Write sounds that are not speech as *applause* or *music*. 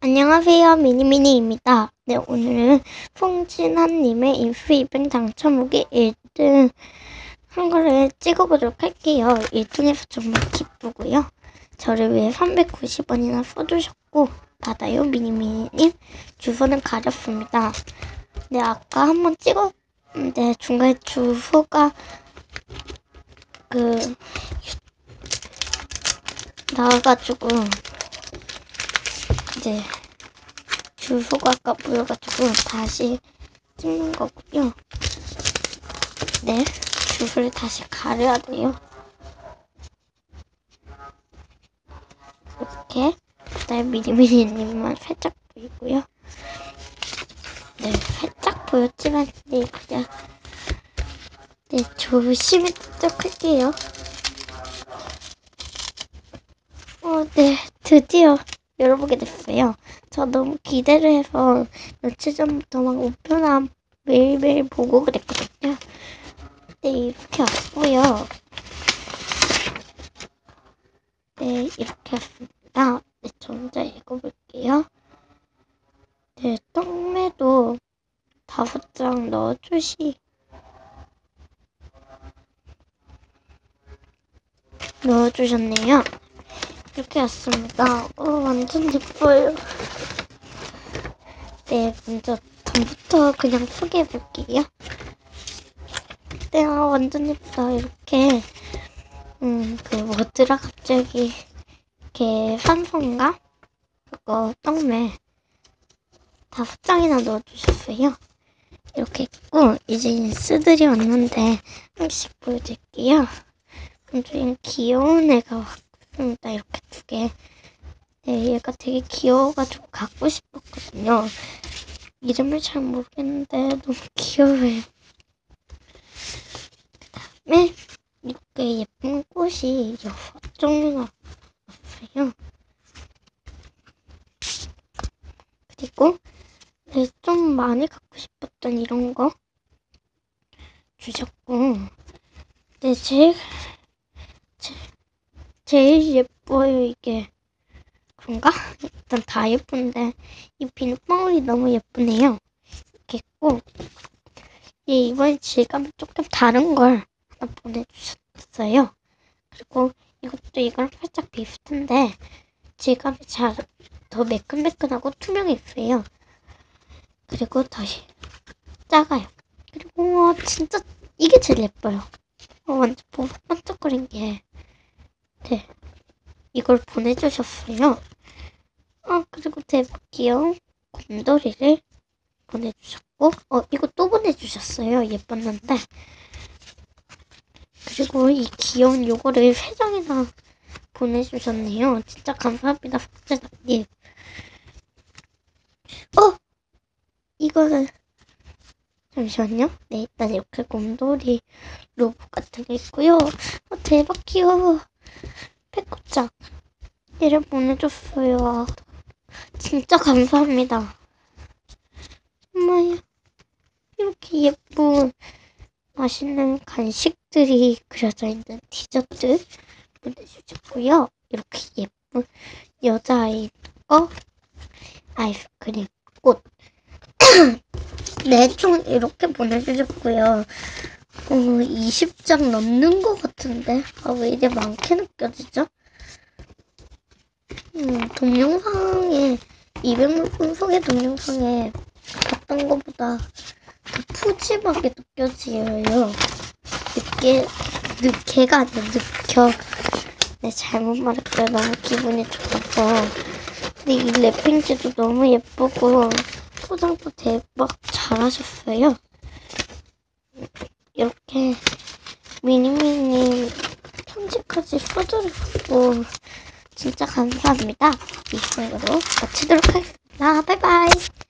안녕하세요. 미니미니입니다. 네, 오늘은 송진아님의 인프이뱅 당첨무기 1등 한 거를 찍어보도록 할게요. 1등에서 정말 기쁘고요. 저를 위해 390원이나 써주셨고, 받아요, 미니미니님. 주소는 가렸습니다. 네, 아까 한번 찍었는데 중간에 주소가 그 나와가지고 이제 주소가 아까 보여가지고 다시 찍는 거고요. 네, 주소를 다시 가려야 돼요. 이렇게 그다음에 미리미리님만 살짝 보이고요. 네, 살짝 보였지만 네 그냥 네 조심히 도착할게요. 어, 네, 드디어 열어보게 됐어요. 저 너무 기대를 해서 며칠 전부터 막 우편함 매일매일 보고 그랬거든요. 네, 이렇게 왔고요. 네, 이렇게 왔습니다. 네, 저 혼자 읽어볼게요. 네, 떡매도 다섯 장 넣어주시. 넣어주셨네요. 이렇게 왔습니다. 어, 완전 예뻐요. 네, 먼저 전부터 그냥 소개해 볼게요. 네, 아, 완전 예쁘다. 이렇게, 음, 그 뭐더라, 갑자기, 이렇게 산성가? 그거 떡매 다섯 장이나 넣어주셨어요. 이렇게 있고, 이제 인스들이 왔는데, 하나씩 보여드릴게요. 완전 귀여운 애가 왔습 니다. 이렇게 두 개. 네, 얘가 되게 귀여워가지고 갖고 싶었거든요. 이름을 잘 모르겠는데 너무 귀여워요. 그 다음에 이렇게 예쁜 꽃이 여섯 종류나 왔어요. 그리고 네, 좀 많이 갖고 싶었던 이런 거 주셨고 네, 제일 제, 제일 예뻐요 이게 그런가? 일단 다 예쁜데 이 비눗방울이 너무 예쁘네요. 이렇게 있고 예, 이번 질감이 조금 다른 걸 하나 보내주셨어요. 그리고 이것도 이거랑 살짝 비슷한데 질감이 잘 더 매끈매끈하고 투명했어요. 그리고 더 작아요. 그리고 어, 진짜 이게 제일 예뻐요. 어, 완전 보고 반짝거린 게 네. 이걸 보내주셨어요. 아, 그리고 대박 귀여운 곰돌이를 보내주셨고, 어, 이거 또 보내주셨어요. 예뻤는데. 그리고 이 귀여운 요거를 세 장이나 보내주셨네요. 진짜 감사합니다, 박재덕님. 어! 이거는, 잠시만요. 네, 일단 이렇게 곰돌이 로봇 같은 게 있고요. 어, 대박 귀여워. 얘를 보내줬어요. 진짜 감사합니다. 엄마야, 이렇게 예쁜 맛있는 간식들이 그려져 있는 디저트 보내주셨고요. 이렇게 예쁜 여자아이 거 아이스크림 꽃. *clears throat* 네, 총 이렇게 보내주셨고요. 어, 20장 넘는 것 같은데. 아, 왜 이래 많게 느껴지죠? 음, 동영상에, 200물 소개 동영상에 봤던 것보다 더 푸짐하게 느껴져요. 늦게, 늦게가 아니라 느껴. 네, 잘못 말했어요. 너무 기분이 좋아서. 근데 이 랩핑지도 너무 예쁘고, 포장도 대박 잘하셨어요. 이렇게 미니미니 편지까지 써드리고 진짜 감사합니다. 이상으로 마치도록 하겠습니다. 바이바이.